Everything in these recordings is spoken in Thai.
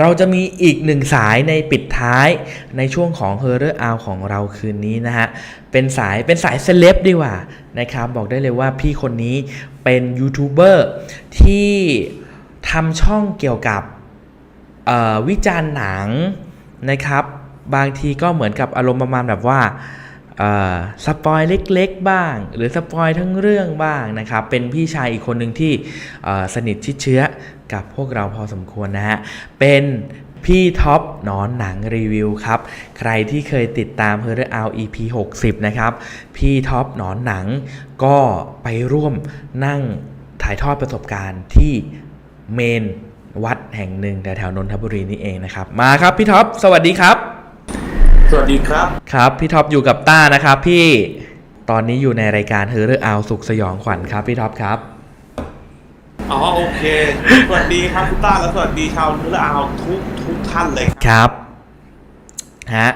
เราจะมีอีกหนึ่งสายในปิดท้ายในช่วงของ h o r r o r Hour ของเราคืนนี้นะฮะ เป็นสายเป็นสายเซเลบดีกว่านะครับ บอกได้เลยว่าพี่คนนี้เป็นยูทูบเบอร์ที่ทำช่องเกี่ยวกับวิจารณ์หนังนะครับ บางทีก็เหมือนกับอารมณ์ประมาณแบบว่าสปอยเล็กๆบ้าง หรือสปอยทั้งเรื่องบ้างนะครับ เป็นพี่ชายอีกคนหนึ่งที่สนิทชิดเชื้อ กับพวกเราพอสมควรนะฮะ เป็นพี่ท็อปหนอนหนังรีวิวครับ ใครที่เคยติดตาม h e r r Out EP 60 นะครับ พี่ท็อปหนอนหนังก็ไปร่วมนั่งถ่ายทอดประสบการณ์ที่เมนวัดแห่งหนึ่งแถวๆนนทบุรีนี่เองนะครับ มาครับพี่ท็อปสวัสดีครับ สวัสดีครับครับพี่ท็อปอยู่กับต้านะครับพี่ตอนนี้อยู่ในรายการเฮอร์เรอร์อาวสุขสยองขวัญครับพี่ท็อปครับ อ๋อโอเค สวัสดีครับคุณต้าและสวัสดีชาวเนื้ออาวทุกทุกท่านเลยครับฮะ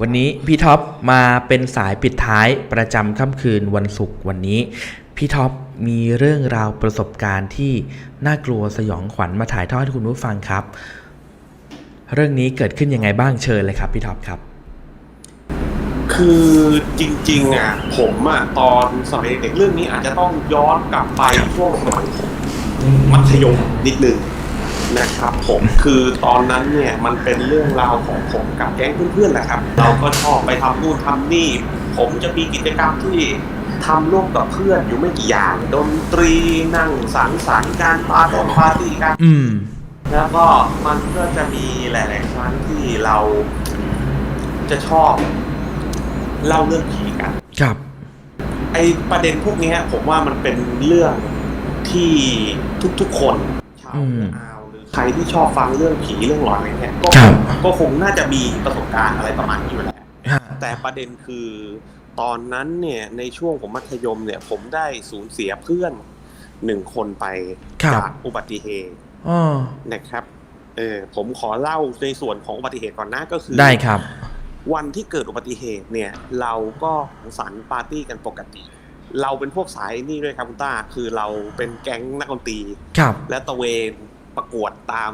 วันนี้พี่ท็อปมาเป็นสายปิดท้ายประจำค่ำคืนวันศุกร์วันนี้ พี่ท็อปมีเรื่องราวประสบการณ์ที่น่ากลัวสยองขวัญมาถ่ายทอดให้คุณผู้ฟังครับ เรื่องนี้เกิดขึ้นยังไงบ้างเชิญเลยครับพี่ท็อปครับ คือจริงๆอะผมอะตอนสมัยเด็กเรื่องนี้อาจจะต้องย้อนกลับไปช่วงสมัยผม มัธยมนิดนึงนะครับผมคือตอนนั้นเนี่ยมันเป็นเรื่องราวของผมกับแก๊งเพื่อนๆแหละครับ เราก็ชอบไปทำนู่นทำนี่ ผมจะมีกิจกรรมที่ทำร่วมกับเพื่อนอยู่ไม่กี่อย่างดนตรีนั่งสังสรรค์การปาร์ตี้ปาร์ตี้กันอืมแล้วก็มันก็จะมีหลาย ๆ ครั้งที่เราจะชอบเล่าเรื่องผีกัน ครับ ไอประเด็นพวกเนี้ยผมว่ามันเป็นเรื่อง ที่ทุกๆคนชาวอืมอาวหรือใครที่ชอบฟังเรื่องผีเรื่องหลอนอะไรเงี้ยก็ครับก็คงน่าจะมีประสบการณ์อะไรประมาณนี้อยู่แหละฮะแต่ประเด็นคือตอนนั้นเนี่ยในช่วงผมมัธยมเนี่ย ผมได้สูญเสียเพื่อนหนึ่งคนไปครับจากอุบัติเหตุอ๋อนะครับเออผมขอเล่าในส่วนของอุบัติเหตุก่อนนะก็คือได้ครับ วันที่เกิดอุบัติเหตุเนี่ย เราก็สังสรรค์ปาร์ตี้กันปกติ เราเป็นพวกสายนี่ด้วยครับคุณต้าคือเราเป็นแก๊งนักดนตรีครับ และตะเวนประกวดตาม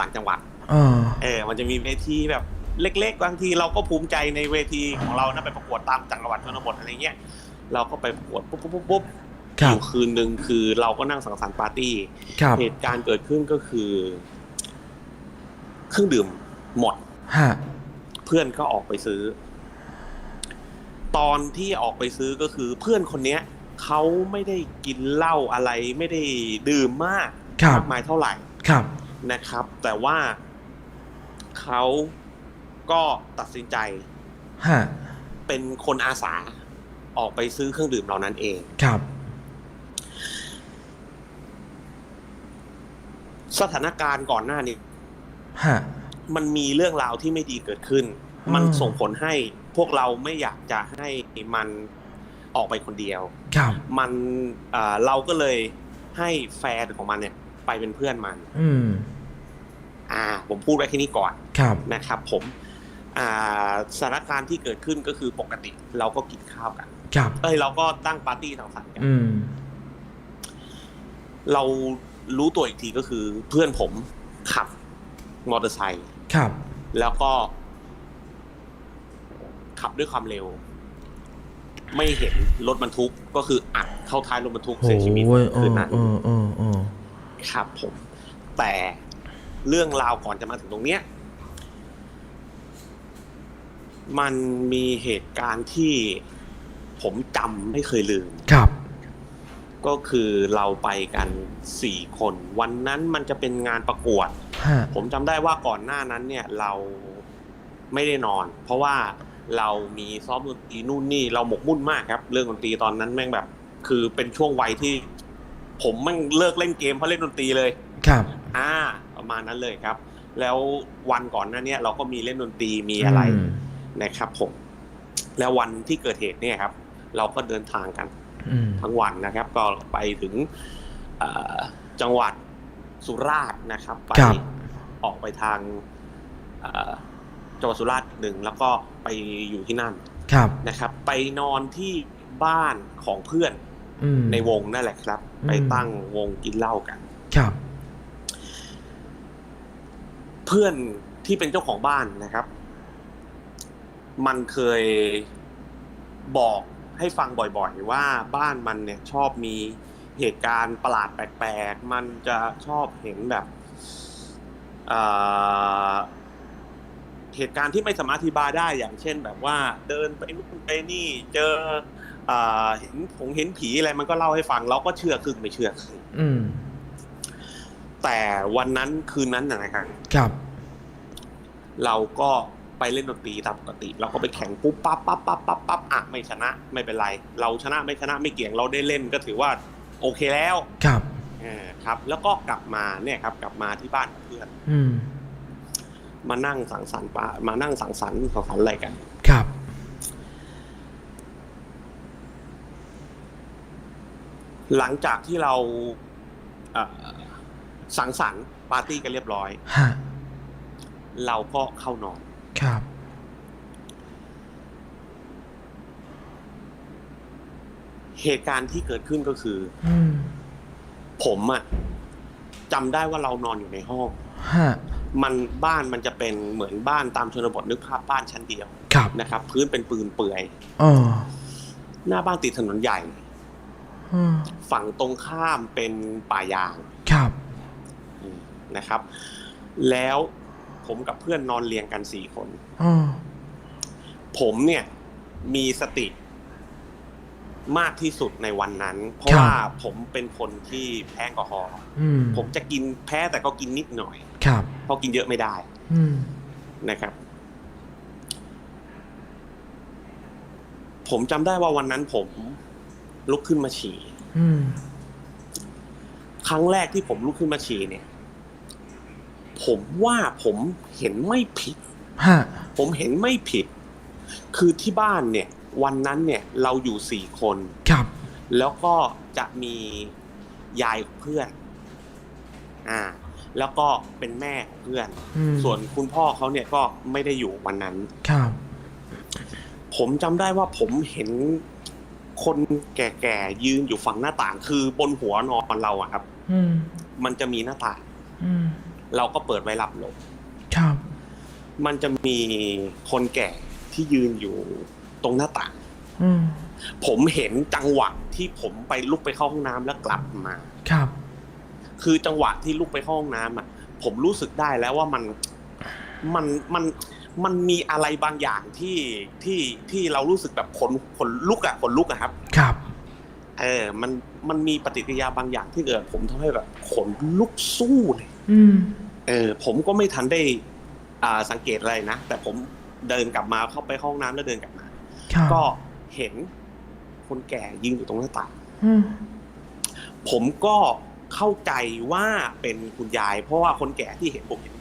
ต่างจังหวัดอ๋อเออ มันจะมีเวทีแบบเล็ก ๆ บางทีเราก็ภูมิใจในเวทีของเรานะไปประกวดตามจังหวัดชนบทอะไรเงี้ยเราก็ไปประกวดปุ๊บปุ๊บปุ๊บปุ๊บครัอบยู่คืนหนึ่งคือเราก็นั่งสังสรรค์ปาร์ตี้ครับเหตุการณ์เกิดขึ้นก็คือ เครื่องดื่มหมดฮะเพื่อนก็ออกไปซื้อ ตอนที่ออกไปซื้อก็คือเพื่อนคนเนี้ยเขาไม่ได้กินเหล้าอะไรไม่ได้ดื่มมากครับมากมายเท่าไหร่ครับนะครับ แต่ว่าเขาก็ตัดสินใจฮะเป็นคนอาสาออกไปซื้อเครื่องดื่มเหล่านั้นเองครับ สถานการณ์ก่อนหน้านี้ฮะมันมีเรื่องราวที่ไม่ดีเกิดขึ้นอืมมันส่งผลให้ พวกเราไม่อยากจะให้มันออกไปคนเดียว ครับ มันเอ่อเราก็เลยให้แฟนของมันเนี่ย ไปเป็นเพื่อนมัน อืม อ่า ผมพูดไว้แค่นี้ก่อนครับ นะครับ ผม อ่าสถานการณ์ที่เกิดขึ้นก็คือปกติเราก็กินข้าวกัน ครับ เอ้ยเราก็ตั้งปาร์ตี้สังสรรค์กัน อืม เรารู้ตัวอีกทีก็คือเพื่อนผมขับมอเตอร์ไซค์ครับ แล้วก็ ขับด้วยความเร็ว ไม่เห็นรถบรรทุกก็คืออัดเข้าท้ายรถบรรทุกเสียชีวิตโอ้ยเอคืนอนั้นเออเออเออครับผม แต่เรื่องราวก่อนจะมาถึงตรงเนี้ย มันมีเหตุการณ์ที่ผมจำไม่เคยลืม ครับ ก็คือเราไปกันสี่คน วันนั้นมันจะเป็นงานประกวดฮะผมจำได้ว่าก่อนหน้านั้นเนี่ยเราไม่ได้นอน เพราะว่า เรามีซ้อมดนตรีนู่นนี่เราหมกมุ่นมากครับ เรื่องดนตรีตอนนั้นแม่งแบบ คือเป็นช่วงวัยที่ ผมแม่งเลิกเล่นเกมเพราะเล่นดนตรีเลยครับ อ่า ประมาณนั้นเลยครับ แล้ววันก่อนหน้าเนี้เราก็มีเล่นดนตรีมีอะไรมนะครับ ผม แล้ววันที่เกิดเหตุเนี่ยครับ เราก็เดินทางกันอืมทั้งวันนะครับ ก็ไปถึงเอ่อจังหวัดสุราษฎร์นะครับ ไปครับออกไปทางเอ่อ จังหวัดสุราษฎร์หนึ่งแล้วก็ไปอยู่ที่นั่นครับนะครับ ไปนอนที่บ้านของเพื่อนอืมในวงนั่นแหละครับอืมไปตั้งวงกินเหล้ากัน ครับ เพื่อนที่เป็นเจ้าของบ้านนะครับ มันเคยบอกให้ฟังบ่อยๆ ว่าบ้านมันเนี่ยชอบมีเหตุการณ์ประหลาดแปลกๆ มันจะชอบเห็นแบบ เอ่อเหตุการณ์ที่ไม่สามารถอธิบายได้อย่างเช่น แบบว่าเดินไปนู่นไปนี่เจอเอ่อเห็นผงเห็นผีอะไรมันก็เล่าให้ฟังเราก็เชื่อครึ่งไม่เชื่อครึ่งอืมแต่วันนั้นคืนนั้นนะนะครับครับ เราก็ไปเล่นดนตรีตามปกติ เราก็ไปแข่งปุ๊บปั๊บปั๊บปั๊บปั๊บปั๊บอะไม่ชนะไม่เป็นไร เราชนะไม่ชนะไม่เกี่ยงเราได้เล่นก็ถือว่า โอเคแล้วครับเออครับ แล้วก็กลับมาเนี่ยครับ กลับมาที่บ้านเพื่อน อืม มานั่งสังสรรค์ปะมานั่งสังสรรค์สังสรรค์อะไรกัน ครับ หลังจากที่เราเอ่อสังสรรค์ปาร์ตี้กันเรียบร้อยฮะเราก็เข้านอน ครับ เหตุการณ์ที่เกิดขึ้นก็คืออืมผมอะจำได้ว่าเรานอนอยู่ในห้องฮะ มันบ้านมันจะเป็นเหมือนบ้านตามชนบทนึกภาพบ้านชั้นเดียวครับนะครับ พื้นเป็นปืนเปื่อยอ๋อหน้าบ้านติดถนนใหญ่อืมฝั่งตรงข้ามเป็นป่ายางครับอืมนะครับ แล้วผมกับเพื่อนนอนเรียงกันสี่คนอ๋อผมเนี่ยมีสติมากที่สุดในวันนั้น เพราะว่าผมเป็นคนที่แพ้แอลกอฮอล์อืมผมจะกินแพ้แต่ก็กินนิดหน่อย ครับเพราะกินเยอะไม่ได้อืมนะครับ ผมจำได้ว่าวันนั้นผมลุกขึ้นมาฉี่อืมครั้งแรกที่ผมลุกขึ้นมาฉี่เนี่ย ผมว่าผมเห็นไม่ผิด ฮะผมเห็นไม่ผิด คือที่บ้านเนี่ย วันนั้นเนี่ยเราอยู่สี่คน ครับแล้วก็จะมียายของเพื่อน อ่า แล้วก็เป็นแม่ของเพื่อน อืมส่วนคุณพ่อเขาเนี่ยก็ไม่ได้อยู่วันนั้น ครับผมจำได้ว่าผมเห็นคนแก่ๆยืนอยู่ฝั่งหน้าต่าง คือบนหัวนอนเราอะครับ อืมมันจะมีหน้าต่าง อืมเราก็เปิดไว้รับลมครับมันจะมีคนแก่ที่ยืนอยู่ตรงหน้าต่าง อืมผมเห็นจังหวะที่ผมไปลุกไปเข้าห้องน้ำแล้วกลับมา ครับ คือจังหวะที่ลุกไปเข้าห้องน้ำอะ ผมรู้สึกได้แล้วว่ามันมันมันมันมีอะไรบางอย่างที่ที่ที่เรารู้สึกแบบขนขนลุกอะขนลุกอะครับ ครับ เออ มันมันมีปฏิกิริยาบางอย่างที่เกิดผมทำให้แบบขนลุกสู้เลยอืมเออ ผมก็ไม่ทันได้ อ่าสังเกตอะไรนะแต่ผมเดินกลับมาเข้าไปเข้าห้องน้ำแล้วเดินกลับมาครับก็เห็นคนแก่ยืนอยู่ตรงหน้าต่างอืมผมก็ เข้าใจว่าเป็นคุณยาย เพราะว่าคนแก่ที่เห็นผมเห็น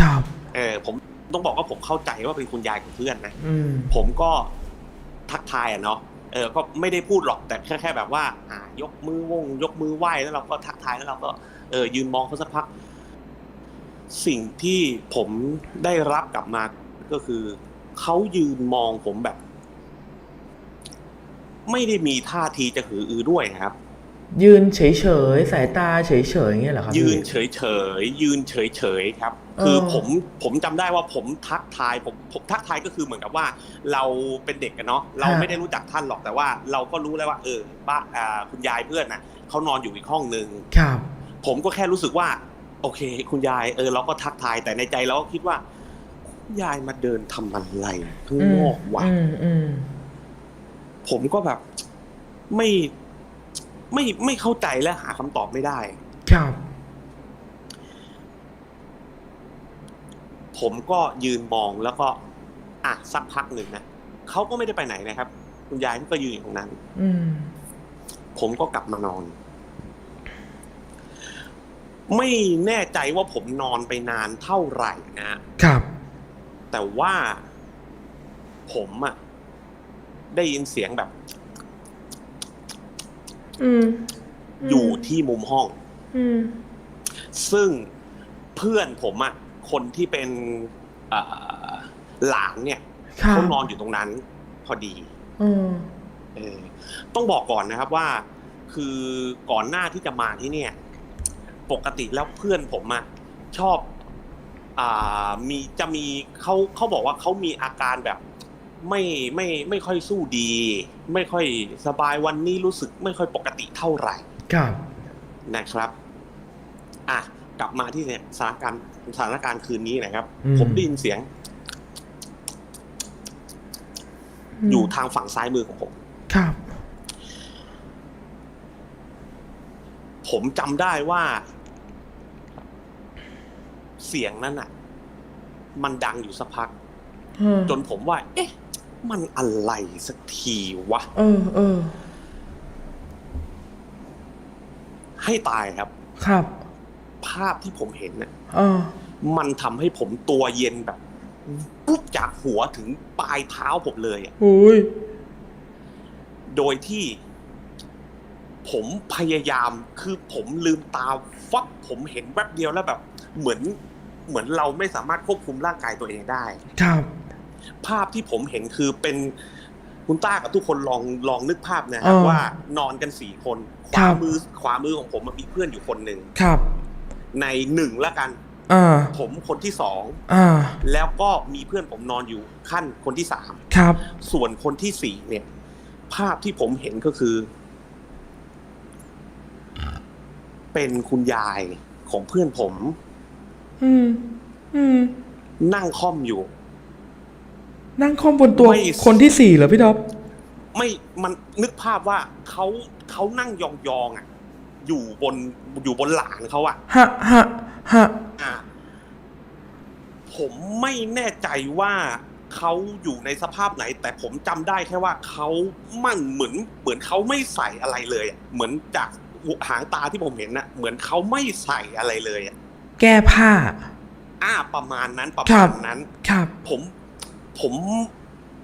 ครับ เออผมต้องบอกว่าผมเข้าใจว่าเป็นคุณยายของเพื่อนนะอืมผมก็ทักทายอะเนาะเออก็ไม่ได้พูดหรอกแต่แค่แค่แบบว่าอ่ายกมือวง ยกมือไหว้แล้วเราก็ทักทายแล้วเราก็เออยืนมองเขาสักพัก สิ่งที่ผมได้รับกลับมาก็คือเขายืนมองผมแบบ ไม่ได้มีท่าทีจะหืออือด้วยนะครับ ยืนเฉยๆสายตาเฉยๆอย่างเงี้ยเหรอครับยืนพี่เฉยเฉยๆยืนเฉยเฉยๆครับเออคือผมผมจำได้ว่าผมทักทายผมผมทักทายก็คือเหมือนกับว่า เราเป็นเด็กกันเนาะเราไม่ได้รู้จักท่านหรอกแต่ว่า เราก็รู้แล้วว่า เออบ้านอ่าคุณยายเพื่อนน่ะเขานอนอยู่อีกห้องนึงครับ ผมก็แค่รู้สึกว่า โอเค คุณยายเออเราก็ทักทายแต่ในใจเราก็คิดว่า คุณยายมาเดินทำอะไรข้างนอกวะอืมอืมผมก็แบบไม่ ไม่ไม่เข้าใจและหาคำตอบไม่ได้ ครับ ผมก็ยืนมองแล้วก็ อะสักพักหนึ่งนะเขาก็ไม่ได้ไปไหนนะครับ คุณยายก็ยืนอยู่ตรงนั้น อืม ผมก็กลับมานอน ไม่แน่ใจว่าผมนอนไปนานเท่าไหร่นะครับ แต่ว่าผมอะได้ยินเสียงแบบ อืมอยู่ที่มุมห้อง อืมซึ่งเพื่อนผมอะคนที่เป็นเอ่อหลานเนี่ยครับเขานอนอยู่ตรงนั้น พอดี อืมเออต้องบอกก่อนนะครับว่า คือก่อนหน้าที่จะมาที่เนี่ย ปกติแล้วเพื่อนผมอะชอบ อ่ามีจะมีเขาเขาบอกว่าเขามีอาการแบบ ไม่ไม่ไม่ค่อยสู้ดี ไม่ค่อยสบายวันนี้รู้สึกไม่ค่อยปกติเท่าไหร่ครับนะครับอะกลับมาที่เนี่ยสถานการณ์สถานการณ์คืนนี้นะครับอืมผมได้ยินเสียง อยู่ทางฝั่งซ้ายมือของผม ครับ ผมจำได้ว่า เสียงนั้นอะ มันดังอยู่สักพักเออจนผมว่า เอ๊ะ มันอะไรสักทีวะเออเออให้ตายครับ ครับ ภาพที่ผมเห็นน่ะเออมันทำให้ผมตัวเย็นแบบปุ๊บจากหัวถึงปลายเท้าผมเลยอะโอ้ยโดยที่ผมพยายามคือผมลืมตาฟับผมเห็นแวบเดียวแล้วแบบ เหมือนเหมือนเราไม่สามารถควบคุมร่างกายตัวเองได้ ครับ ภาพที่ผมเห็นคือเป็นคุณต้ากับทุกคนลองลองนึกภาพนะครับเออว่านอนกันสี่คนขครัวาบมือขวามือของผมมันมีเพื่อนอยู่คนหนึ่งครับ ในหนึ่งละกันอ่าผมคนที่สองอ่าแล้วก็มีเพื่อนผมนอนอยู่ขั้นคนที่สามครับ ส่วนคนที่สี่เนี่ย ภาพที่ผมเห็นก็คือ เป็นคุณยายของเพื่อนผม อืม อืม นั่งค่อมอยู่ นั่งคอมบนตัวไม่ คนที่สี่เหรอพี่ท็อป ไม่มันนึกภาพว่าเขาเขานั่งยองๆอะ อยู่บนอยู่บนหลานเขาอะ ฮะฮะฮะอะผมไม่แน่ใจว่าเขาอยู่ในสภาพไหน แต่ผมจำได้แค่ว่าเขามันเหมือน เหมือนเขาไม่ใส่อะไรเลยอะเหมือนจากหางตาที่ผมเห็นน่ะเหมือนเขาไม่ใส่อะไรเลยอะแก้ผ้าอ่าประมาณนั้นประครัมาบณนั้น ครับ ผม ผม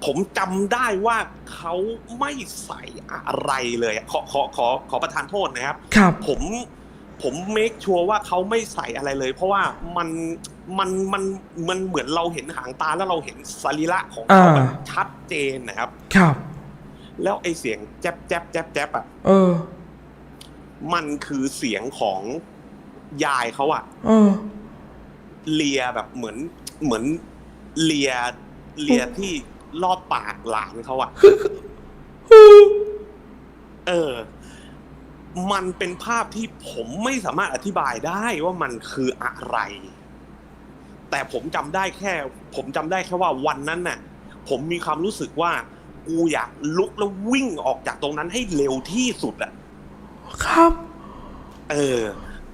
ผมจำได้ว่าเขาไม่ใส่อะไรเลยอะขอขอขอขอประทานโทษนะครับ ครับ ผมผมเมคชัวร์ว่าเขาไม่ใส่อะไรเลย เพราะว่ามันมันมันมันเหมือนเราเห็นหางตาแล้วเราเห็นสรีระของเขาอ่า แบบชัดเจนนะครับ ครับ แล้วไอเสียงแจ๊บแจ๊บแจ๊บแจ๊บอะเออ มันคือเสียงของยายเขาอะ เออ เลียแบบเหมือนเหมือนเลีย เลียที่รอบปากหลานเขาอะเออ มันเป็นภาพที่ผมไม่สามารถอธิบายได้ว่ามันคืออะไร แต่ผมจำได้แค่ ผมจำได้แค่ว่าวันนั้นน่ะ ผมมีความรู้สึกว่า กูอยากลุกแล้ววิ่งออกจากตรงนั้นให้เร็วที่สุดอะครับ เออ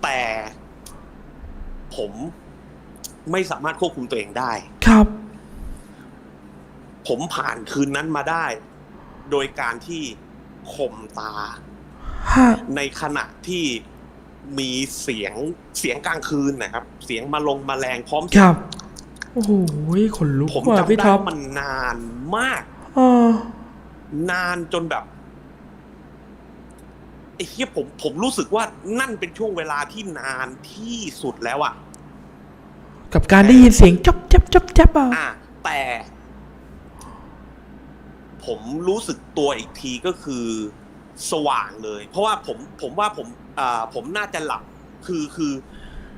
แต่ผมไม่สามารถควบคุมตัวเองได้ ครับ ผมผ่านคืนนั้นมาได้ โดยการที่ข่มตาฮะในขณะที่มีเสียงเสียงกลางคืนนะครับ เสียงมาลงมาแรงพร้อมครับโอ้โหขนลุกผมว่ะจำพี่ได้ท็อปว่ามันนานมากเออนานจนแบบไอ้เฮียผมผมรู้สึกว่านั่นเป็นช่วงเวลาที่นานที่สุดแล้วอะกับการได้ยินเสียงจ๊อบจ๊อบจ๊อบจ๊อบอะอะแต่ ผมรู้สึกตัวอีกทีก็คือสว่างเลย เพราะว่าผมผมว่าผมอ่าผมน่าจะหลับคือคือ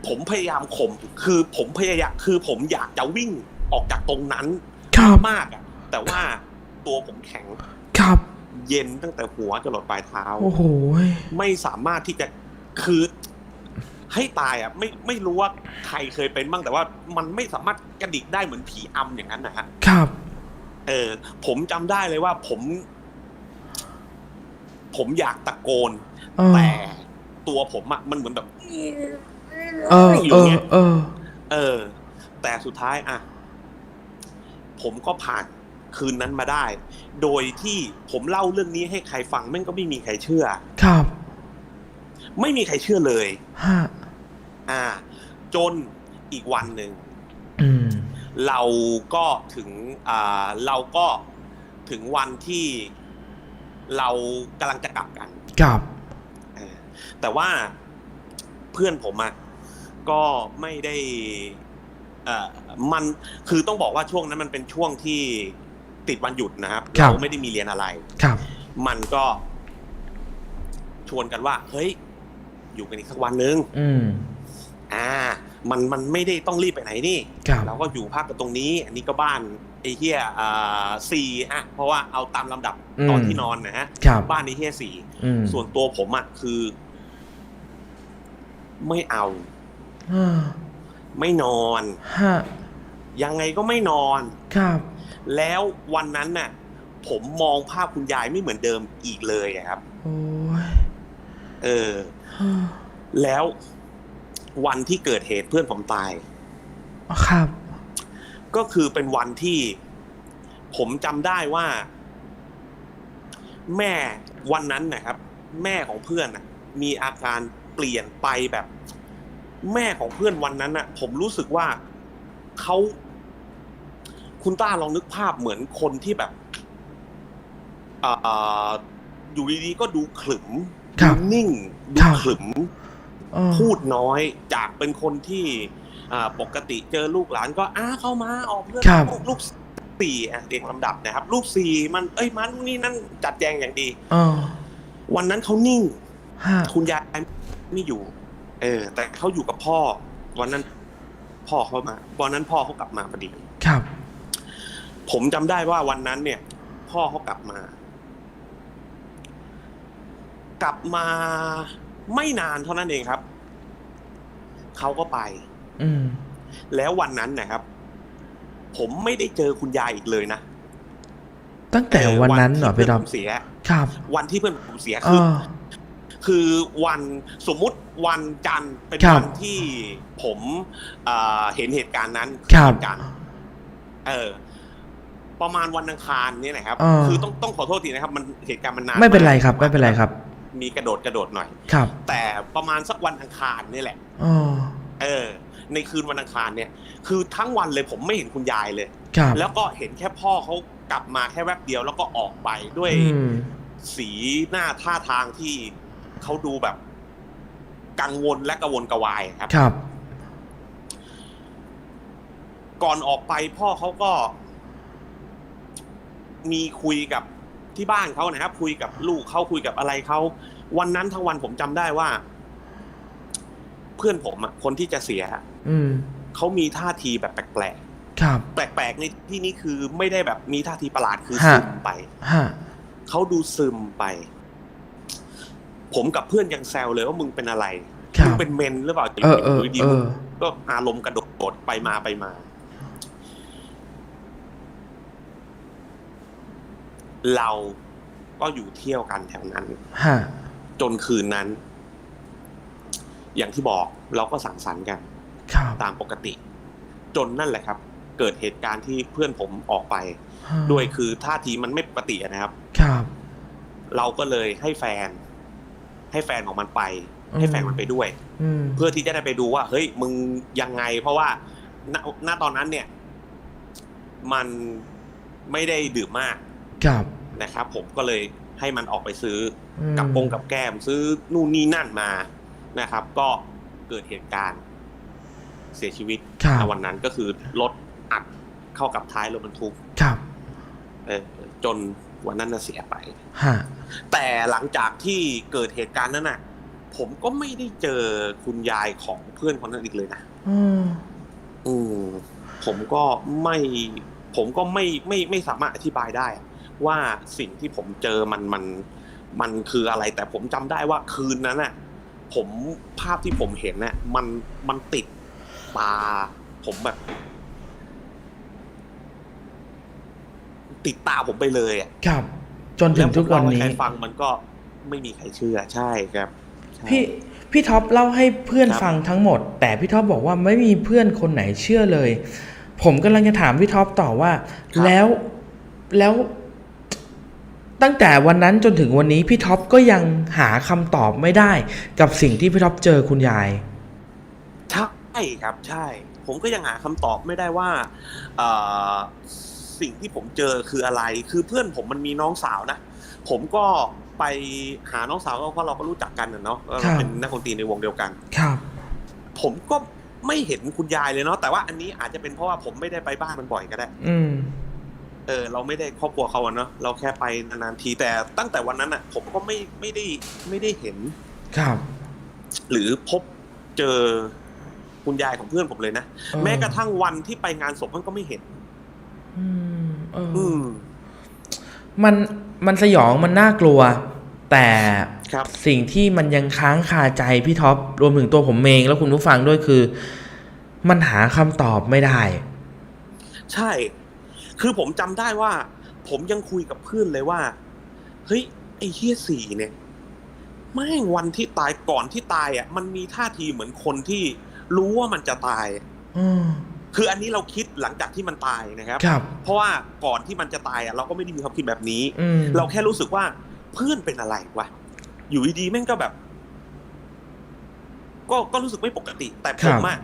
ผมพยายามข่มคือผมพยายามคือผมอยากจะวิ่งออกจากตรงนั้นครับมากอะแต่ว่าตัวผมแข็งครับ เย็นตั้งแต่หัวจรดปลายเท้าโอ้โหไม่สามารถที่จะคือให้ตายอะไม่ไม่รู้ว่าใครเคยเป็นบ้างแต่ว่ามันไม่สามารถกระดิกได้เหมือนผีอำอย่างนั้นนะฮะครับ เออ ผมจำได้เลยว่าผม ผมอยากตะโกน เออแต่ตัวผมอะมันเหมือนแบบ เอออยู่เออเงี้ยเออ เออ แต่สุดท้ายอะผมก็ผ่านคืนนั้นมาได้ โดยที่ผมเล่าเรื่องนี้ให้ใครฟังแม่งก็ไม่มีใครเชื่อ ครับไม่มีใครเชื่อเลย ฮะอ่า จนอีกวันหนึ่ง อืม เราก็ถึงอ่าเราก็ถึงวันที่เรากำลังจะกลับกันกับเออแต่ว่าเพื่อนผมอะก็ไม่ได้เอ่อมันคือต้องบอกว่าช่วงนั้นมันเป็นช่วงที่ติดวันหยุดนะครับครับเราไม่ได้มีเรียนอะไรครับ มันก็ชวนกันว่า เฮ้ย อยู่กันอีกสักวันนึง อืม อ่า มันมันไม่ได้ต้องรีบไปไหนนี่ครับเราก็อยู่พักกันตรงนี้ อันนี้ก็บ้านไอ้เฮียอ่าสี่อะเพราะว่าเอาตามลำดับตอนที่นอนนะฮะครับบ้านไอ้เฮียสี่อืมส่วนตัวผมอะคือ ไม่เอาอ่าไม่นอนฮะยังไงก็ไม่นอนครับ แล้ววันนั้นน่ะ ผมมองภาพคุณยายไม่เหมือนเดิมอีกเลยอะครับโอ้ยเอออ่าแล้ว วันที่เกิดเหตุเพื่อนผมตาย ครับ ก็คือเป็นวันที่ผมจำได้ว่า แม่วันนั้นนะครับ แม่ของเพื่อนน่ะ มีอาการเปลี่ยนไปแบบ แม่ของเพื่อนวันนั้นน่ะ ผมรู้สึกว่าเขาคุณต้าลองนึกภาพเหมือนคนที่แบบอ่าอยู่ดีๆก็ดูขรึมครัดูบนิ่งดูครับขรึมอ่า พูดน้อยจากเป็นคนที่อ่าปกติเจอลูกหลานก็อ้าเข้ามาออกเพื่อนครับลูกลูกสี่อะเรียงลำดับนะครับ ลูกสี่มันเอ้ยมันนี่นั่นจัดแจงอย่างดีอ่าวันนั้นเขานิ่งฮะคุณยายไม่อยู่ เออ แต่เขาอยู่กับพ่อ วันนั้น พ่อเขามาวันนั้นพ่อเขากลับมาพอดีครับ ผมจำได้ว่าวันนั้นเนี่ย พ่อเขากลับมา กลับมา ไม่นานเท่านั้นเองครับ เขาก็ไป อืม แล้ววันนั้นนะครับ ผมไม่ได้เจอคุณยายอีกเลยนะตั้งแต่วันนั้นเหรอที่พี่เพื่ดออนมผมเสีย ครับ วันที่เพื่อนผมเสียเอคืออคือวันสมมุติวันจันทร์เป็นครับวันที่ผมเอ่อเห็นเหตุการณ์นั้นครับวันจันทร์เออ ประมาณวันอังคารเนี่ยนะครับเออคือต้องต้องขอโทษทีนะครับ มันเหตุการณ์มันนานไม่เป็นไรากครับ ไม่เป็นไรครับ มีกระโดดกระโดดหน่อย ครับ แต่ประมาณสักวันอังคารนี่แหละ อ๋อ เออ ในคืนวันอังคารเนี่ย คือทั้งวันเลยผมไม่เห็นคุณยายเลย ครับ แล้วก็เห็นแค่พ่อเขากลับมาแค่แวบเดียวแล้วก็ออกไปด้วยอืม สีหน้าท่าทางที่เขาดูแบบ กังวลและกระวนกระวายครับ ครับ ก่อนออกไปพ่อเขาก็ มีคุยกับ ที่บ้านเขานะครับ คุยกับลูกเขาคุยกับอะไรเขาวันนั้นทั้งวันผมจำได้ว่า เพื่อนผมอะคนที่จะเสีย อืมเขามีท่าทีแบบแปลกครับๆแปลกๆในที่นี้คือไม่ได้แบบมีท่าทีประหลาดคือฮะซึมไปฮะเขาดูซึมไป ผมกับเพื่อนยังแซวเลยว่ามึงเป็นอะไรครัมึงบเป็นเมนหรือเปล่าเออเออยู่ดีเอๆมึงอก็อารมณ์กระโดดไปมาไปมา เราก็อยู่เที่ยวกันแถวนั้นฮะจนคืนนั้น อย่างที่บอกเราก็สังสรรค์กันครับตามปกติ จนนั่นแหละครับ เกิดเหตุการณ์ที่เพื่อนผมออกไปฮะด้วยคือท่าทีมันไม่ปกติอะนะครับ ครับ เราก็เลยให้แฟน ให้แฟนของมันไปอืมให้แฟนมันไปด้วยอืมเพื่อที่จะได้ไปดูว่า เฮ้ย มึงยังไง เพราะว่าณณตอนนั้นเนี่ย มันไม่ได้ดื่มมาก ครับนะครับ ผมก็เลยให้มันออกไปซื้ออือมกับปงกับแก้มซื้อนู่นนี่นั่นมานะครับ ก็เกิดเหตุการณ์เสียชีวิตครับในวันนั้นก็คือรถอัดเข้ากับท้ายรถบรรทุกครับเออจนวันนั้นน่ะเสียไปฮะแต่หลังจากที่เกิดเหตุการณ์นั้นน่ะ ผมก็ไม่ได้เจอคุณยายของเพื่อนคนนั้นอีกเลยนะอืมอืมผมก็ไม่ ผมก็ไม่ไม่ไม่สามารถอธิบายได้ ว่าสิ่งที่ผมเจอมันมันมันคืออะไร แต่ผมจำได้ว่าคืนนั้นน่ะ ผมภาพที่ผมเห็นน่ะมันมันติดตา ผมแบบ ติดตาผมไปเลยอะครับ จนถึงทุกวันแล้วผมเล่าให้นี้ใครฟังมันก็ไม่มีใครเชื่อใช่ครับใช่พี่พี่ท็อปเล่าให้เพื่อนครับฟังทั้งหมด แต่พี่ท็อปบอกว่าไม่มีเพื่อนคนไหนเชื่อเลย ผมกำลังจะถามพี่ท็อปต่อว่า แล้วแล้ว ตั้งแต่วันนั้นจนถึงวันนี้พี่ท็อปก็ยังหาคำตอบไม่ได้กับสิ่งที่พี่ท็อปเจอคุณยาย ใช่ครับใช่ ผมก็ยังหาคำตอบไม่ได้ว่าเอ่อสิ่งที่ผมเจอคืออะไร คือเพื่อนผมมันมีน้องสาวนะ ผมก็ไปหาน้องสาวเขาเพราะเราก็รู้จักกันนะเนาะเราครับเป็นนักดนตรีในวงเดียวกัน ครับ ผมก็ไม่เห็นคุณยายเลยเนาะแต่ว่าอันนี้อาจจะเป็นเพราะว่าผมไม่ได้ไปบ้านมันบ่อยก็ได้ อืม เออเราไม่ได้ครอบครัวเขาอะเนาะเราแค่ไปนานๆทีแต่ตั้งแต่วันนั้นอะ ผมก็ไม่ไม่ได้ไม่ได้เห็นครับ หรือพบเจอคุณยายของเพื่อนผมเลยนะเออแม้กระทั่งวันที่ไปงานศพมันก็ไม่เห็น อืมเออออืมมันมันสยองมันน่ากลัว แต่ครับสิ่งที่มันยังค้างคาใจพี่ท็อปรวมถึงตัวผมเองแล้วคุณผู้ฟังด้วยคือ มันหาคำตอบไม่ได้ ใช่ คือผมจำได้ว่า ผมยังคุยกับเพื่อนเลยว่า เฮ้ย ไอ้เฮียสี่เนี่ยไม่งวันที่ตายก่อนที่ตายอะ มันมีท่าทีเหมือนคนที่รู้ว่ามันจะตาย อืมคืออันนี้เราคิดหลังจากที่มันตายนะครับครับเพราะว่าก่อนที่มันจะตายอะเราก็ไม่ได้มีความคิดแบบนี้อืมเราแค่รู้สึกว่าเพื่อนเป็นอะไรวะ อยู่ดีๆแม่งก็แบบ ก็ก็รู้สึกไม่ปกติ แต่ผมอะ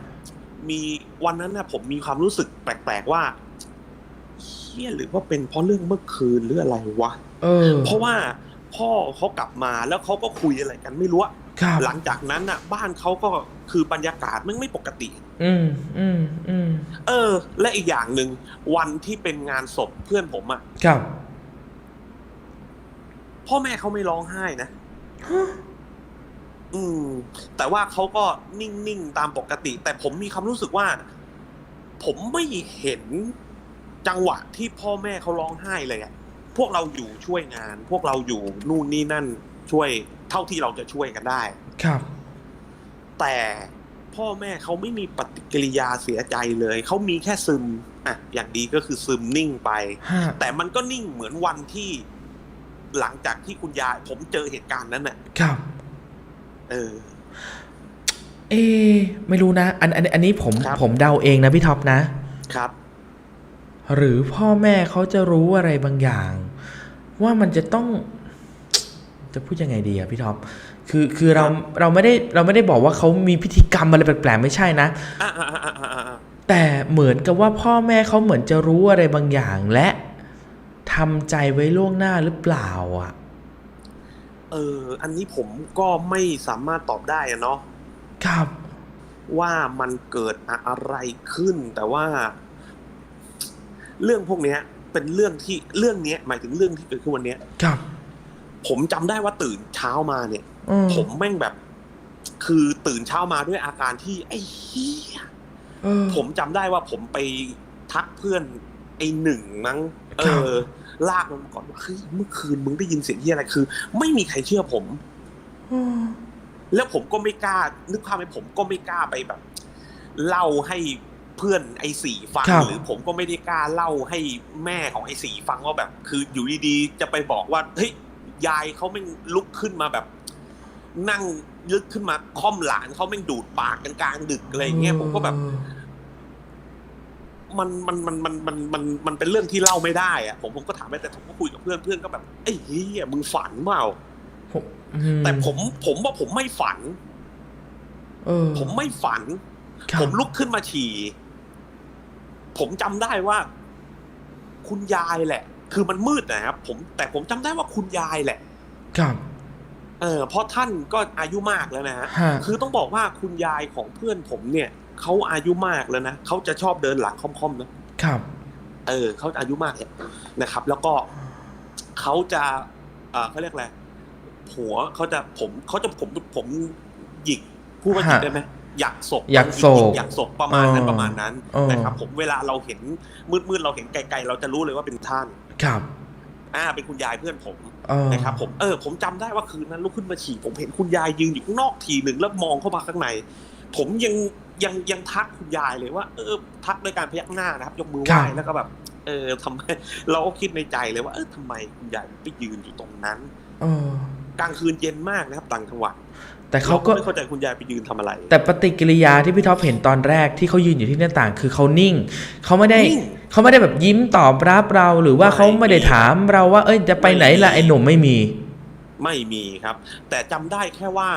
มีวันนั้นนะผมมีความรู้สึกแปลกๆว่า เฮียหรือว่าเป็นเพราะเรื่องเมื่อคืนหรืออะไรวะเออ เพราะว่าพ่อเขากลับมาแล้วเขาก็คุยอะไรกันไม่รู้อะครับหลังจากนั้นน่ะ บ้านเขาก็คือบรรยากาศมันไม่ปกติ อืมอืมอืมเออ และอีกอย่างหนึ่งวันที่เป็นงานศพเพื่อนผมอะครับพ่อแม่เขาไม่ร้องไห้นะ อืม แต่ว่าเขาก็นิ่งๆตามปกติ แต่ผมมีความรู้สึกว่า ผมไม่เห็น จังหวะที่พ่อแม่เขาร้องไห้เลยอะพวกเราอยู่ช่วยงาน พวกเราอยู่นู่นนี่นั่นช่วยเท่าที่เราจะช่วยกันได้ ครับ แต่พ่อแม่เขาไม่มีปฏิกิริยาเสียใจเลย เขามีแค่ซึมอะอย่างดีก็คือซึมนิ่งไปฮะแต่มันก็นิ่งเหมือนวันที่หลังจากที่คุณยายผมเจอเหตุการณ์นั้นน่ะ ครับ เออ เอ๊ะไม่รู้นะ อันอันอันนี้ผมครับผมเดาเองนะพี่ท็อปนะ ครับ หรือพ่อแม่เขาจะรู้อะไรบางอย่าง ว่ามันจะต้อง จะพูดยังไงดีอะพี่ท็อปคือคือเราครับเราไม่ได้เราไม่ได้บอกว่าเขามีพิธีกรรมอะไรแปลกๆไม่ใช่นะอ่าอ่าอ่าอ่าอ่าแต่เหมือนกับว่าพ่อแม่เขาเหมือนจะรู้อะไรบางอย่างและทำใจไว้ล่วงหน้าหรือเปล่าอะ เออ อันนี้ผมก็ไม่สามารถตอบได้อะเนาะครับ ว่ามันเกิดอะไรขึ้นแต่ว่า เรื่องพวกเนี้ย เป็นเรื่องที่เรื่องเนี้ย หมายถึงเรื่องที่เกิดขึ้นวันเนี้ยครับ ผมจำได้ว่าตื่นเช้ามาเนี่ย อืมผมแม่งแบบ คือตื่นเช้ามาด้วยอาการที่ ไอ้เหี้ย เออ ผมจำได้ว่าผมไปทักเพื่อนไอ้หนึ่งมั้ง เอครับอลากมันมาก่อนว่าเฮ้ยเมื่อคืนมึงได้ยินเสียงที่อะไรคือ ไม่มีใครเชื่อผม อืมแล้วผมก็ไม่กล้า นึกภาพไปผมก็ไม่กล้าไปแบบ เล่าให้เพื่อนไอ้สี่ฟังครับหรือผมก็ไม่ได้กล้าเล่าให้แม่ของไอ้สี่ฟังว่าแบบ คืออยู่ดีๆจะไปบอกว่าเฮ้ยยายเขาแม่งลุกขึ้นมาแบบ นั่งลึกขึ้นมาค่อมหลานเขาแม่งดูดปากกันกลางดึกอะไรอย่างเงี้ยผมก็แบบ มันมันมันมันมันมันมันเป็นเรื่องที่เล่าไม่ได้อะผมผมก็ถามไปแต่ผมก็คุยกับเพื่อนเพื่อนก็แบบไอ้เฮียมึงฝันเปล่าผมอืแต่ผมผมว่าผมไม่ฝันเออผมไม่ฝันครับผมลุกขึ้นมาฉี่ ผมจำได้ว่า คุณยายแหละ คือมันมืดนะครับผมแต่ผมจำได้ว่าคุณยายแหละ ครับเออเพราะท่านก็อายุมากแล้วนะฮะฮะคือต้องบอกว่าคุณยายของเพื่อนผมเนี่ยเขาอายุมากแล้วนะเขาจะชอบเดินหลังค่อมๆนะครับ เออเขาอายุมากเนี่ยนะครับ แล้วก็เขาจะเออเขาเรียกอะไรหัวเขาจะผมเขาจะผมผมหยิกพูดว่าหยิกฮะได้ไหม หยักศพหยักศพหยักศพประมาณนั้นอ๋อประมาณนั้นอ๋อนะครับผมเวลาเราเห็นมืดๆเราเห็นไกลๆเราจะรู้เลยว่าเป็นท่านครับอ่าเป็นคุณยายเพื่อนผมเออนะครับผมเออผมจำได้ว่าคืนนั้นลุกขึ้นมาฉี่ผมเห็นคุณยายยืนอยู่ข้างนอกทีหนึ่งแล้วมองเข้ามาข้างใน ผมยังยังยังทักคุณยายเลยว่าเออทักด้วยการพยักหน้านะครับ ยกมือไหว้แล้วก็แบบ เออทำไมเราก็คิดในใจเลยว่าเออทำไมคุณยายไปยืนอยู่ตรงนั้นเออกลางคืนเย็นมากนะครับต่างจังหวัด แต่เขาก็รไม่เข้าใจคุณยายไปยืนทำอะไร แต่ปฏิกิริยาที่พี่ท็อปเห็นตอนแรกที่เขายืนอยู่ที่หน้าต่าง คือเขานิ่งเขาไม่ได้นิ่งเขาไม่ได้แบบยิ้มตอบรับเรา หรือว่าไม่เขาไม่ได้ถามเราว่า เอ้ยจะไปไหนล่ะไม่มีไอ้หนุ่มไม่มี ไม่มีครับ แต่จำได้แค่ว่า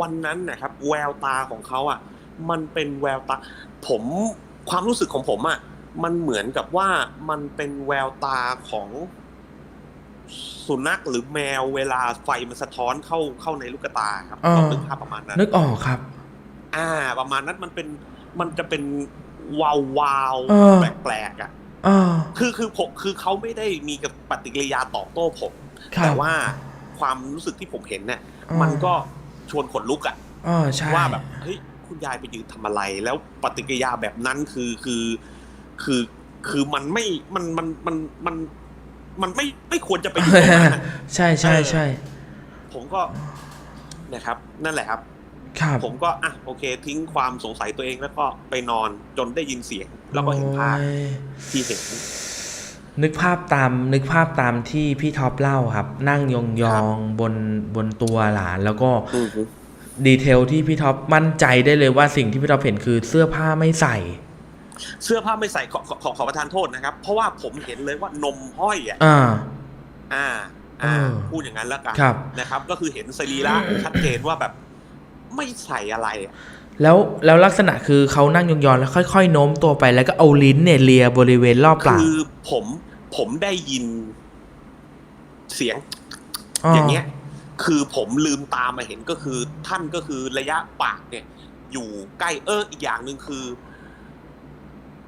วันนั้นนะครับ แววตาของเขาอะ มันเป็นแววตา ผมความรู้สึกของผมอะมันเหมือนกับว่ามันเป็นแววตาของ สุนัขหรือแมวเวลาไฟมันสะท้อนเข้าเข้าในลูกตาครับอ่าลองนึกภาพประมาณนั้นนึกออกครับ อ่า ประมาณนั้นมันเป็นมันจะเป็นวาววาวๆเออแปลกๆอะเออคือคือผมคือเขาไม่ได้มีกับปฏิกิริยาตอบโต้ผมครับแต่ว่าความรู้สึกที่ผมเห็นเนี่ยอ่ามัมันก็ชวนขนลุกอะเออใช่ว่าแบบเฮ้ยคุณยายไปยืนทำอะไร แล้วปฏิกิริยาแบบนั้นคือคือคือคือมันไม่มันมันมันมัน มันไม่ไม่ควรจะไปอยู่ตรงนั้นนะใช่ใช่ใช่ผมก็นะครับ นั่นแหละครับ ครับผมก็อะโอเค ทิ้งความสงสัยตัวเองแล้วก็ไปนอนจนได้ยินเสียง แล้วก็เห็นภาพโอ้ย ที่เห็น นึกภาพตามนึกภาพตามที่พี่ท็อปเล่าครับ นั่งยองยองๆบนบนตัวหลาน แล้วก็อือฮึดีเทลที่พี่ท็อปมั่นใจได้เลยว่าสิ่งที่พี่ท็อปเห็นคือเสื้อผ้าไม่ใส่ เสื้อผ้าไม่ใส่ขอขอขอขอประทานโทษนะครับ เพราะว่าผมเห็นเลยว่านมห้อยอะอ่า อ่า อ่า เออพูดอย่างนั้นแล้วกันครับ นะครับ ก็คือเห็นสรีระชัดเจนว่าแบบไม่ใส่อะไรอะแล้วแล้วลักษณะคือเขานั่งยองๆแล้วค่อยๆโน้มตัวไปแล้วก็เอาลิ้นเนี่ยเลียบริเวณรอบปากคือผมผมได้ยินเสียง อย่างเงี้ย คือผมลืมตามาเห็นก็คือท่านก็คือระยะปากเนี่ย อยู่ใกล้เอออีกอย่างหนึ่งคือ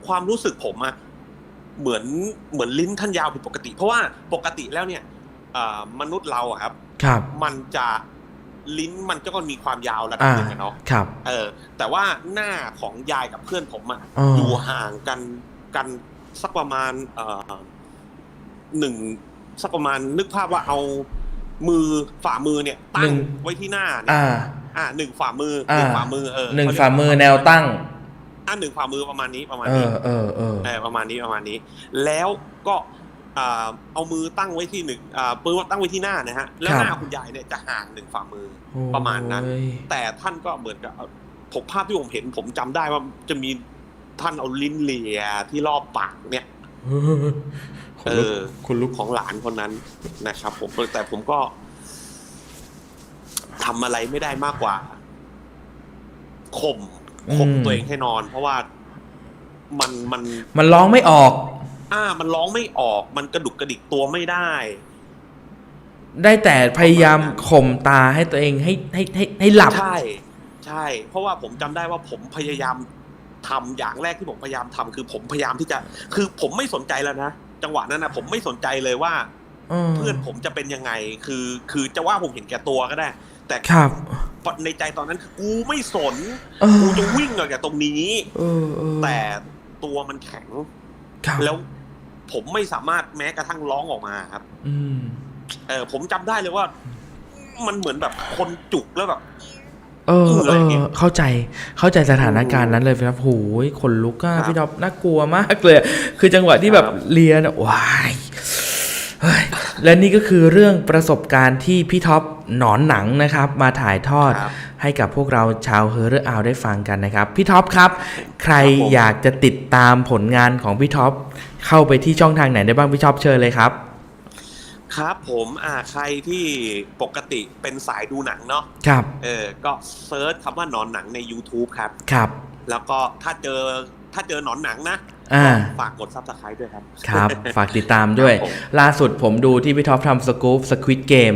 ความรู้สึกผมอะเหมือนเหมือนลิ้นท่านยาวผิดปกติ เพราะว่าปกติแล้วเนี่ยเอ่อมนุษย์เราอะครับ ครับ มันจะลิ้นมันก็มีความยาวระดับอ่าหนึ่งอะเนาะครับ เออ แต่ว่าหน้าของยายกับเพื่อนผมอะอ๋อออยู่ห่างกันกันสักประมาณเอ่อหนึ่งสักประมาณนึกภาพว่าเอามือฝ่ามือเนี่ยตั้งไว้ที่หน้าเนี่ยอ่าอ่าหนึ่งฝ่ามืออ่าหนึ่งฝ่ามือเออหนึ่งเขเรียกฝ่ามือแนวตั้ง อ่าหนึ่งฝ่ามือประมาณนี้ประมาณเอนี้อเออเออเออประมาณนี้ประมาณนี้ แล้วก็อ่าเอามือตั้งไว้ที่หนึ่งอ่าปืนตั้งไว้ที่หน้านะฮะแล้วหน้าคุณยายเนี่ยจะห่างหนึ่งฝ่ามือ ประมาณนั้น โอ้ยแต่ท่านก็เหมือนกับผมภาพที่ผมเห็นผมจำได้ว่าจะมีท่านเอาลิ้นเลียที่รอบปากเนี่ย ขนลุกเออขนลุกของหลานคนนั้นนะครับ ผมแต่ผมก็ทำอะไรไม่ได้มากกว่าข่ม ข่มตัวเองให้นอน เพราะว่ามันมันมันร้องไม่ออก อ่า มันร้องไม่ออก มันกระดุกกระดิกตัวไม่ได้ ได้แต่พยายามข่มตาให้ตัวเองให้ให้ให้ให้หลับ ใช่ ใช่ เพราะว่าผมจำได้ว่าผมพยายามทำอย่างแรกที่ผมพยายามทำคือผมพยายามที่จะ คือผมไม่สนใจแล้วนะจังหวะนั้นนะผมไม่สนใจเลยว่าเพื่อนผมจะเป็นยังไง คือ คือจะว่าผมเห็นแก่ตัวก็ได้ แต่ครับ ในใจตอนนั้นคือกูไม่สนเออกูจะวิ่งออกจากตรงนี้เออเออแต่ตัวมันแข็งครับแล้วผมไม่สามารถแม้กระทั่งร้องออกมาครับอืมเออผมจำได้เลยว่า มันเหมือนแบบคนจุกแล้วแบบเออเออเออย่างอเงี้ยเข้าใจเข้าใจสถานการณ์นั้นเลยพี่ท็อปโหยขนลุกอะครับพี่ท็อปน่ากลัวมากเลย คือจังหวะที่แบบครับเลียนว้ายเฮ้ย และนี่ก็คือเรื่องประสบการณ์ที่พี่ท็อปหนอนหนังนะครับ มาถ่ายทอดครับให้กับพวกเราชาวเฮอร์เรอร์อาวได้ฟังกันนะครับ พี่ท็อปครับ ใครครับผมอยากจะติดตามผลงานของพี่ท็อปเข้าไปที่ช่องทางไหนได้บ้างพี่ท็อปเชิญเลยครับ ครับผมอ่าใครที่ปกติเป็นสายดูหนังเนาะครับเออก็เซิร์ชคำว่าหนอนหนังใน YouTube ครับครับ แล้วก็ถ้าเจอถ้าเจอหนอนหนังนะ อ่าก็ฝากกดซับสไครต์ด้วยครับ ครับ ฝากติดตามด้วยครับผมล่าสุดผมดูที่พี่ท็อปทำสกู๊ปสควิตเกม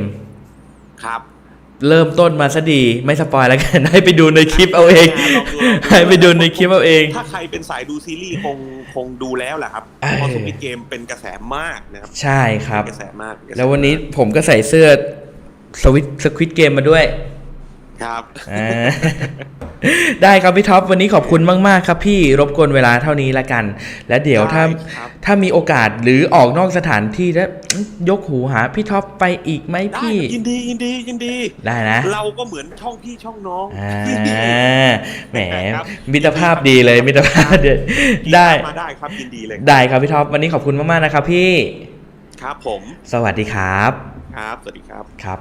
ครับ เริ่มต้นมาซะดีไม่สปอยแล้วกัน ให้ไปดูในคลิปเอาเองลองดูลองดูให้ไปดูในคลิปเอาเอง ถ้าใครเป็นสายดูซีรีส์คงคงดูแล้วแหละครับเออเพราะสมิธเกมเป็นกระแสมากนะครับ ใช่ครับเป็นกระแสมากเป็กระสแล้ววันนี้ผมก็ใส่เสื้อสวิตสควิตเกมมาด้วย ครับอ่าได้ครับพี่ท็อปวันนี้ขอบคุณมาก ๆ ครับพี่รบกวนเวลาเท่านี้ละกัน และเดี๋ยวถ้าได้ครับถ้ามีโอกาสหรือออกนอกสถานที่แล้วยกหูหาพี่ท็อปไปอีกไหมได้พี่ยินดียินดียินดี ได้นะ เราก็เหมือนช่องพี่ช่องน้องอ่าแหมครับมิตรภาพดีเลยมิตรภาพเด็ดได้มาได้ครับยินดีเลยได้ครับพี่ท็อปวันนี้ขอบคุณมากๆนะครับพี่ ครับผม สวัสดีครับ ครับ สวัสดีครับครับ